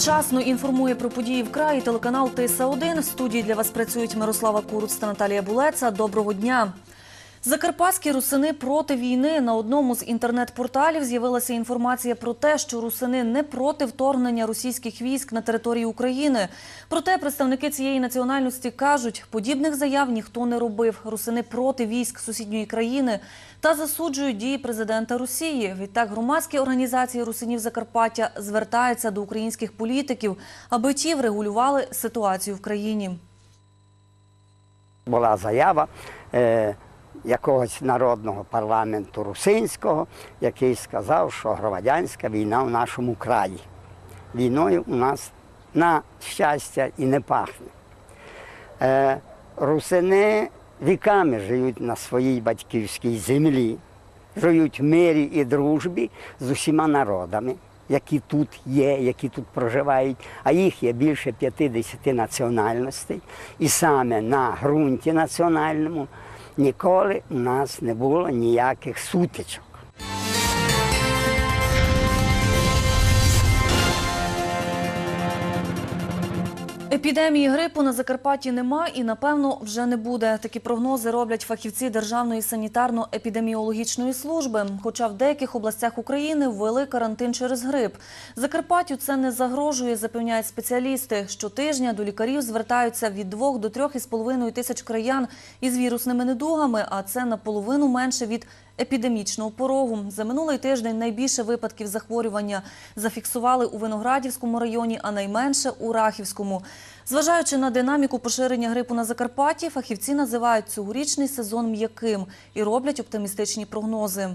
Вчасно інформує про події в краї телеканал Тиса 1 В студії для вас працюють Мирослава Куруц та Наталія Булеца. Доброго дня! Закарпатські русини проти війни на одному з інтернет-порталів з'явилася інформація про те, що русини не проти вторгнення російських військ на територію України. Проте представники цієї національності кажуть, подібних заяв ніхто не робив. Русини проти військ сусідньої країни та засуджують дії президента Росії. Відтак громадські організації русинів Закарпаття звертаються до українських політиків, аби ті врегулювали ситуацію в країні. була заява е, якогось народного парламенту русинського, який сказав, що громадянська війна в нашому краї. Війною у нас на щастя і не пахне. Е, русини віками живуть на своїй батьківській землі, живуть в мирі і дружбі з усіма народами, які тут є, які тут проживають, а їх є більше 50 національностей. І саме на ґрунті національному ніколи у нас не було ніяких сутичок. Епідемії грипу на Закарпатті нема і, напевно, вже не буде. Такі прогнози роблять фахівці Державної санітарно-епідеміологічної служби. Хоча в деяких областях України ввели карантин через грип. Закарпаттю це не загрожує, запевняють спеціалісти. Щотижня до лікарів звертаються від 2 до 3,5 тисяч краян із вірусними недугами, а це наполовину менше від епідемічного порогу. За минулий тиждень найбільше випадків захворювання зафіксували у Виноградівському районі, а найменше у Рахівському. Зважаючи на динаміку поширення грипу на Закарпатті, фахівці називають цьогорічний сезон м'яким і роблять оптимістичні прогнози.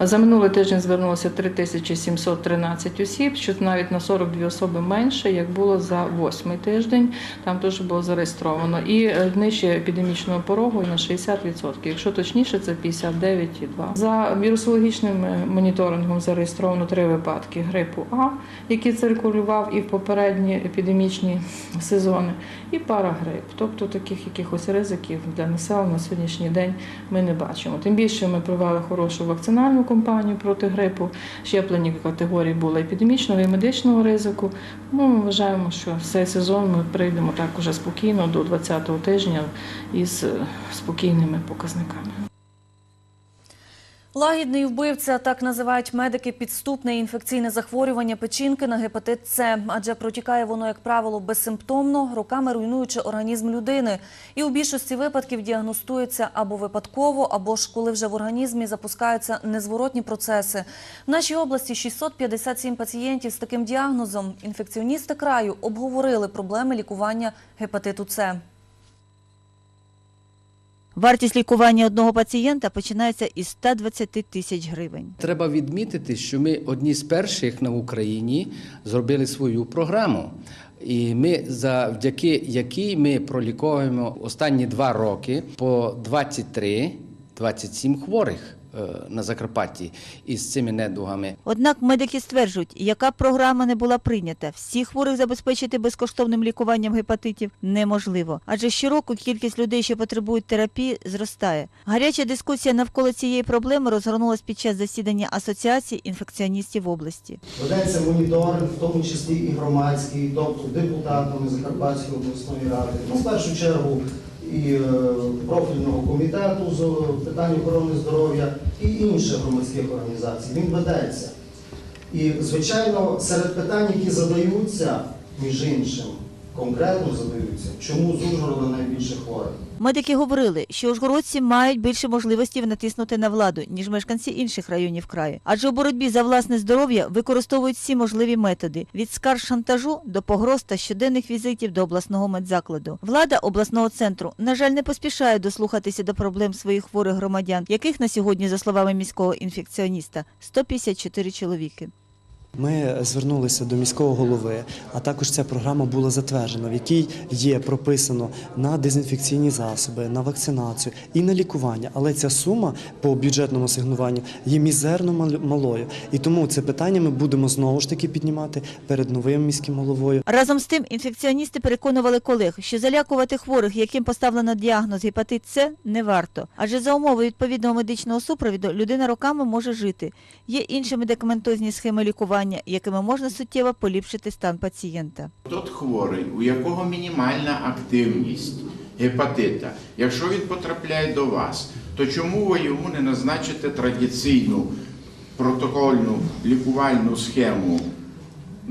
За минулий тиждень звернулося 3713 осіб, що навіть на 42 особи менше, як було за восьмий тиждень. Там теж було зареєстровано. І е, нижче епідемічного порогу на 60%. Якщо точніше, це 59,2%. За вірусологічним е, моніторингом зареєстровано три випадки грипу А, який циркулював і в попередні епідемічні сезони, і парагрип. Тобто таких якихось ризиків для населення на сьогоднішній день ми не бачимо. Тим більше ми провели хорошу вакцинальну кампанію проти грипу. Щеплені категорії були епідемічного і медичного ризику. Ну, ми вважаємо, що цей сезон ми прийдемо так уже спокійно до 20-го тижня із е, спокійними показниками. Лагідний вбивця так називають медики підступне інфекційне захворювання печінки на гепатит С, адже протікає воно, як правило, безсимптомно, роками руйнуючи організм людини. І у більшості випадків діагностується або випадково, або ж коли вже в організмі запускаються незворотні процеси. В нашій області 657 пацієнтів з таким діагнозом. Інфекціоністи краю обговорили проблеми лікування гепатиту С. Вартість лікування одного пацієнта починається із 120 тисяч гривень. Треба відмітити, що ми одні з перших на Україні зробили свою програму. І ми завдяки якій ми проліковуємо останні два роки по 23-27 хворих на Закарпатті із цими недугами. Однак медики стверджують, яка б програма не була прийнята, всіх хворих забезпечити безкоштовним лікуванням гепатитів неможливо, адже щороку кількість людей, що потребують терапії, зростає. Гаряча дискусія навколо цієї проблеми розгорнулась під час засідання Асоціації інфекціоністів області. Ведеться моніторинг, в тому числі і громадський, тобто депутатами Закарпатської обласної ради, ну, в першу чергу і е, профільного комітету з е, питань охорони здоров'я і інших громадських організацій. Він ведеться. І, звичайно, серед питань, які задаються, між іншим, конкретно задаються, чому з Ужгорода найбільше хворих. Медики говорили, що ужгородці мають більше можливостей натиснути на владу, ніж мешканці інших районів краю. Адже у боротьбі за власне здоров'я використовують всі можливі методи від скарг шантажу до погроз та щоденних візитів до обласного медзакладу. Влада обласного центру, на жаль, не поспішає дослухатися до проблем своїх хворих громадян, яких на сьогодні, за словами міського інфекціоніста, 154 чоловіки. Ми звернулися до міського голови, а також ця програма була затверджена, в якій є прописано на дезінфекційні засоби, на вакцинацію і на лікування. Але ця сума по бюджетному асигнуванню є мізерно мал- малою. І тому це питання ми будемо знову ж таки піднімати перед новим міським головою. Разом з тим, інфекціоністи переконували колег, що залякувати хворих, яким поставлено діагноз гепатит С, не варто. Адже за умови відповідного медичного супровіду людина роками може жити. Є інші медикаментозні схеми лікування, лікування, якими можна суттєво поліпшити стан пацієнта. Тот хворий, у якого мінімальна активність гепатита, якщо він потрапляє до вас, то чому ви йому не назначите традиційну протокольну лікувальну схему?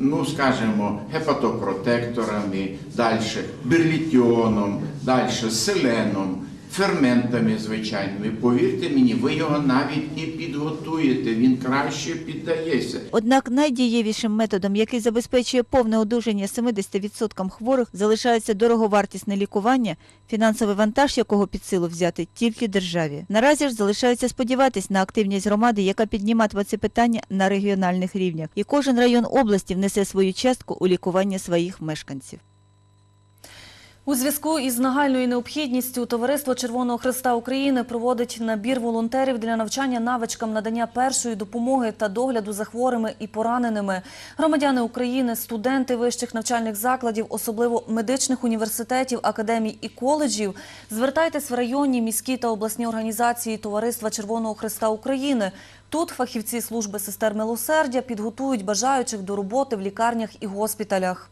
Ну, скажімо, гепатопротекторами, далі берлітіоном, далі селеном, ферментами звичайними. Повірте мені, ви його навіть і підготуєте, він краще піддається. Однак найдієвішим методом, який забезпечує повне одужання 70% хворих, залишається дороговартісне лікування, фінансовий вантаж якого під силу взяти тільки державі. Наразі ж залишається сподіватись на активність громади, яка підніматиме це питання на регіональних рівнях, і кожен район області внесе свою частку у лікування своїх мешканців. У зв'язку із нагальною необхідністю Товариство Червоного Христа України проводить набір волонтерів для навчання навичкам надання першої допомоги та догляду за хворими і пораненими. Громадяни України, студенти вищих навчальних закладів, особливо медичних університетів, академій і коледжів, звертайтесь в районні, міські та обласні організації Товариства Червоного Христа України. Тут фахівці служби сестер милосердя підготують бажаючих до роботи в лікарнях і госпіталях.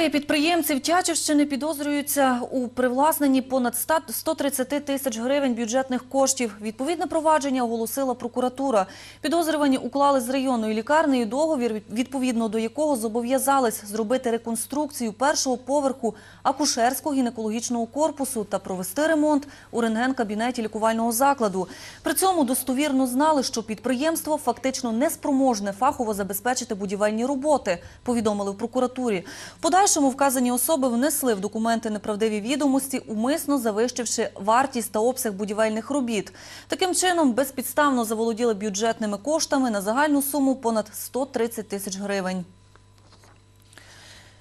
Троє підприємців Тячівщини підозрюються у привласненні понад 100 130 тисяч гривень бюджетних коштів. Відповідне провадження оголосила прокуратура. Підозрювані уклали з районною лікарнею договір, відповідно до якого зобов'язались зробити реконструкцію першого поверху акушерського гінекологічного корпусу та провести ремонт у рентген-кабінеті лікувального закладу. При цьому достовірно знали, що підприємство фактично неспроможне фахово забезпечити будівельні роботи, повідомили в прокуратурі. Подальшому вказані особи внесли в документи неправдиві відомості, умисно завищивши вартість та обсяг будівельних робіт. Таким чином, безпідставно заволоділи бюджетними коштами на загальну суму понад 130 тисяч гривень.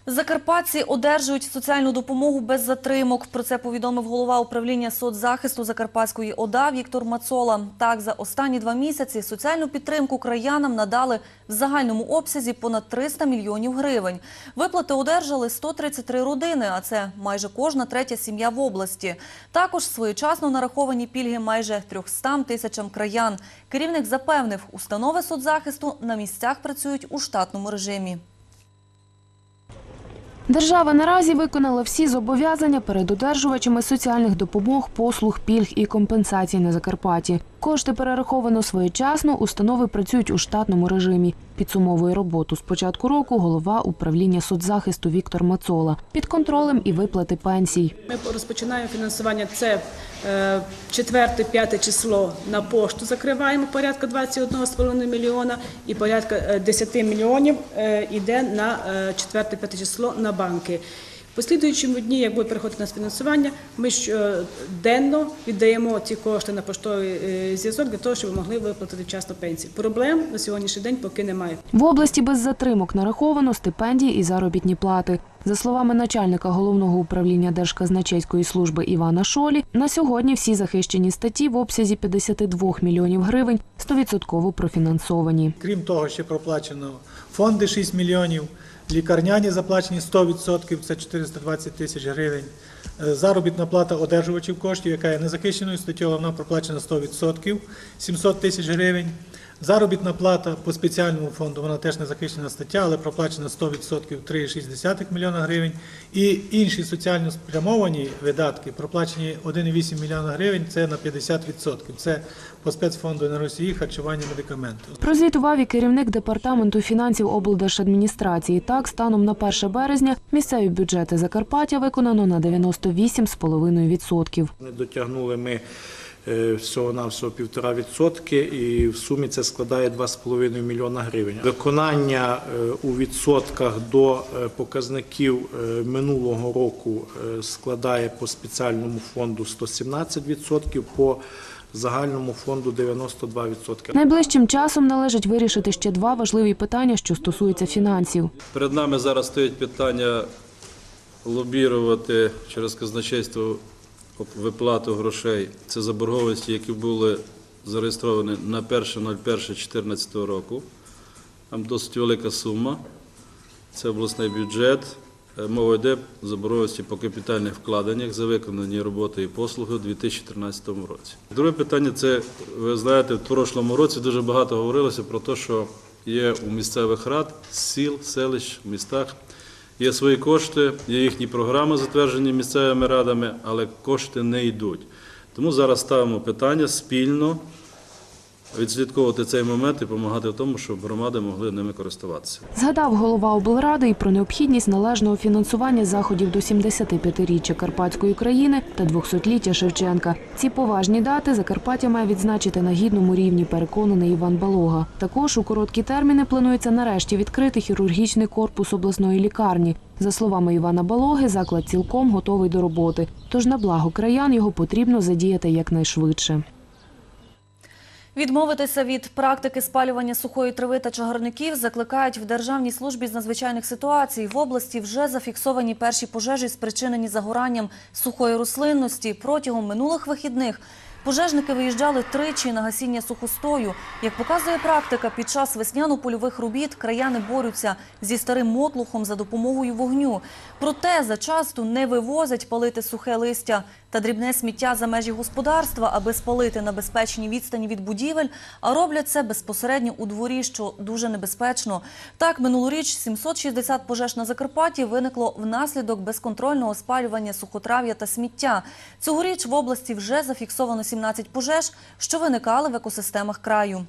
Закарпатці одержують соціальну допомогу без затримок. Про це повідомив голова управління соцзахисту Закарпатської ОДА Віктор Мацола. Так, за останні два місяці соціальну підтримку краянам надали в загальному обсязі понад 300 мільйонів гривень. Виплати одержали 133 родини, а це майже кожна третя сім'я в області. Також своєчасно нараховані пільги майже 300 тисячам краян. Керівник запевнив, установи соцзахисту на місцях працюють у штатному режимі. Держава наразі виконала всі зобов'язання перед одержувачами соціальних допомог, послуг, пільг і компенсацій на Закарпатті. Кошти перераховано своєчасно, установи працюють у штатному режимі. Підсумовує роботу з початку року голова управління соцзахисту Віктор Мацола. Під контролем і виплати пенсій. Ми розпочинаємо фінансування. Це е, 4-5 число на пошту закриваємо порядка 21,5 мільйона і порядка е, 10 мільйонів е, йде на е, 4-5 число на банки. Послідуючому дні, як буде переходити на фінансування, ми щоденно віддаємо ці кошти на поштовий е, зв'язок для того, щоб могли виплатити вчасно пенсії. Проблем на сьогоднішній день поки немає. В області без затримок нараховано стипендії і заробітні плати. За словами начальника головного управління Держказначейської служби Івана Шолі, на сьогодні всі захищені статті в обсязі 52 мільйонів гривень стовідсотково профінансовані. Крім того, ще проплачено фонди 6 мільйонів, лікарняні заплачені 100%, це 420 тисяч гривень. Е, Заробітна плата одержувачів коштів, яка є незахищеною статтєю, вона проплачена 100%, 700 тисяч гривень. Заробітна плата по спеціальному фонду, вона теж не захищена стаття, але проплачена 100% 3,6 мільйона гривень. І інші соціально спрямовані видатки проплачені 1,8 мільйона гривень, це на 50%. Це по спецфонду енергосії, харчування, медикаменти. Прозвітував і керівник департаменту фінансів облдержадміністрації. Так, станом на 1 березня місцеві бюджети Закарпаття виконано на 98,5%. Не дотягнули ми е, всього-навсього півтора відсотки, і в сумі це складає 2,5 мільйона гривень. Виконання е, у відсотках до е, показників е, минулого року складає по спеціальному фонду 117 відсотків, по загальному фонду 92 відсотки. Найближчим часом належить вирішити ще два важливі питання, що стосуються фінансів. Перед нами зараз стоїть питання лобірувати через казначейство виплату грошей. Це заборгованості, які були зареєстровані на 1.01.2014 року. Там досить велика сума. Це обласний бюджет. е, мова йде заборгованості по капітальних вкладеннях за виконані роботи і послуги у 2013 році. Друге питання це, ви знаєте, в прошлому році дуже багато говорилося про те, що є у місцевих рад, сіл, селищ, містах. Є свої кошти, є їхні програми, затверджені місцевими радами, але кошти не йдуть. Тому зараз ставимо питання спільно відслідковувати цей момент і допомагати в тому, щоб громади могли ними користуватися. Згадав голова облради і про необхідність належного фінансування заходів до 75-річчя Карпатської країни та 200-ліття Шевченка. Ці поважні дати Закарпаття має відзначити на гідному рівні, переконаний Іван Балога. Також у короткі терміни планується нарешті відкрити хірургічний корпус обласної лікарні. За словами Івана Балоги, заклад цілком готовий до роботи. Тож на благо краян його потрібно задіяти якнайшвидше. Відмовитися від практики спалювання сухої трави та чагарників закликають в Державній службі з надзвичайних ситуацій. В області вже зафіксовані перші пожежі, спричинені загоранням сухої рослинності. Протягом минулих вихідних пожежники виїжджали тричі на гасіння сухостою. Як показує практика, під час весняно-польових робіт краяни борються зі старим мотлухом за допомогою вогню. Проте зачасту не вивозять палити сухе листя та дрібне сміття за межі господарства, аби спалити на безпечній відстані від будівель, а роблять це безпосередньо у дворі, що дуже небезпечно. Так, минулоріч 760 пожеж на Закарпатті виникло внаслідок безконтрольного спалювання сухотрав'я та сміття. Цьогоріч в області вже зафіксовано 17 пожеж, що виникали в екосистемах краю.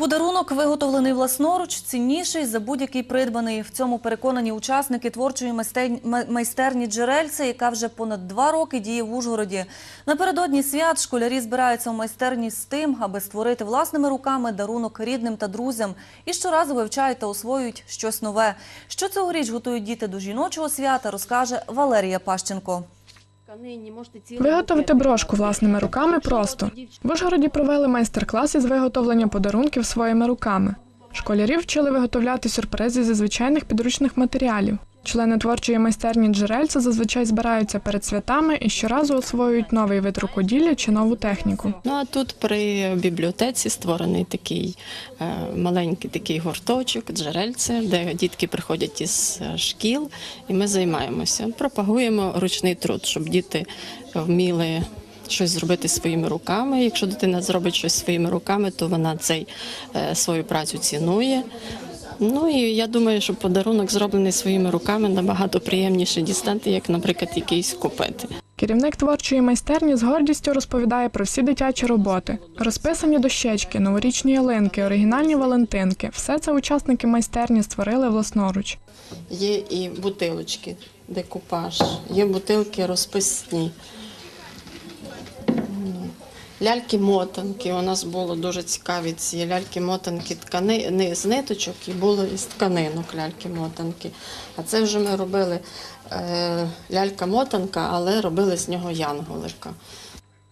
Подарунок, виготовлений власноруч, цінніший за будь-який придбаний. В цьому переконані учасники творчої майстер- майстерні «Джерельце», яка вже понад два роки діє в Ужгороді. Напередодні свят школярі збираються в майстерні з тим, аби створити власними руками дарунок рідним та друзям. І щоразу вивчають та освоюють щось нове. Що цьогоріч готують діти до жіночого свята, розкаже Валерія Пащенко. Виготовити брошку власними руками просто. В Ужгороді провели майстер-клас із виготовлення подарунків своїми руками. Школярів вчили виготовляти сюрпризи зі звичайних підручних матеріалів. Члени творчої майстерні джерельця зазвичай збираються перед святами і щоразу освоюють новий вид рукоділля чи нову техніку. Ну а тут при бібліотеці створений такий е, маленький такий гурточок, джерельце, де дітки приходять із е, шкіл, і ми займаємося. Пропагуємо ручний труд, щоб діти вміли. Щось зробити своїми руками. Якщо дитина зробить щось своїми руками, то вона цей е, свою працю цінує. Ну і я думаю, що подарунок зроблений своїми руками набагато приємніше дістати, як, наприклад, якийсь купити. Керівник творчої майстерні з гордістю розповідає про всі дитячі роботи. Розписані дощечки, новорічні ялинки, оригінальні валентинки. Все це учасники майстерні створили власноруч. Є і бутилочки, декупаж, є бутилки розписні. Ляльки-мотанки. У нас було дуже цікаві ці ляльки-мотанки ткани, не з ниточок, і було із тканинок ляльки-мотанки. А це вже ми робили е, лялька-мотанка, але робили з нього янголика.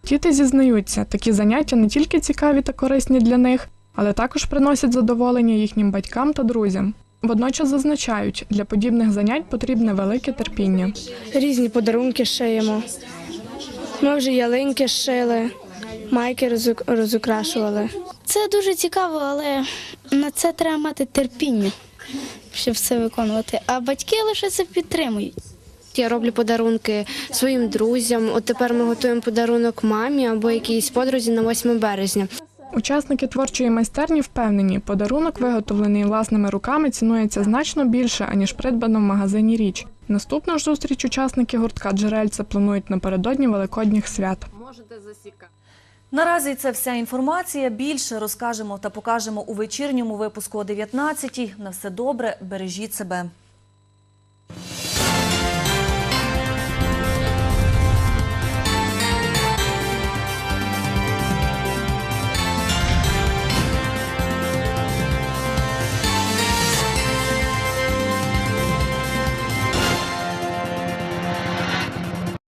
Діти зізнаються, такі заняття не тільки цікаві та корисні для них, але також приносять задоволення їхнім батькам та друзям. Водночас зазначають, для подібних занять потрібне велике терпіння. Різні подарунки шиємо. Ми вже ялинки шили, майки розук- розукрашували. Це дуже цікаво, але на це треба мати терпіння, щоб все виконувати. А батьки лише це підтримують. Я роблю подарунки своїм друзям. От тепер ми готуємо подарунок мамі або якійсь подрузі на 8 березня. Учасники творчої майстерні впевнені, подарунок, виготовлений власними руками, цінується значно більше, аніж придбана в магазині річ. Наступну ж зустріч учасники гуртка джерельця планують напередодні великодніх свят. Наразі це вся інформація. Більше розкажемо та покажемо у вечірньому випуску о 19-й. На все добре, бережіть себе.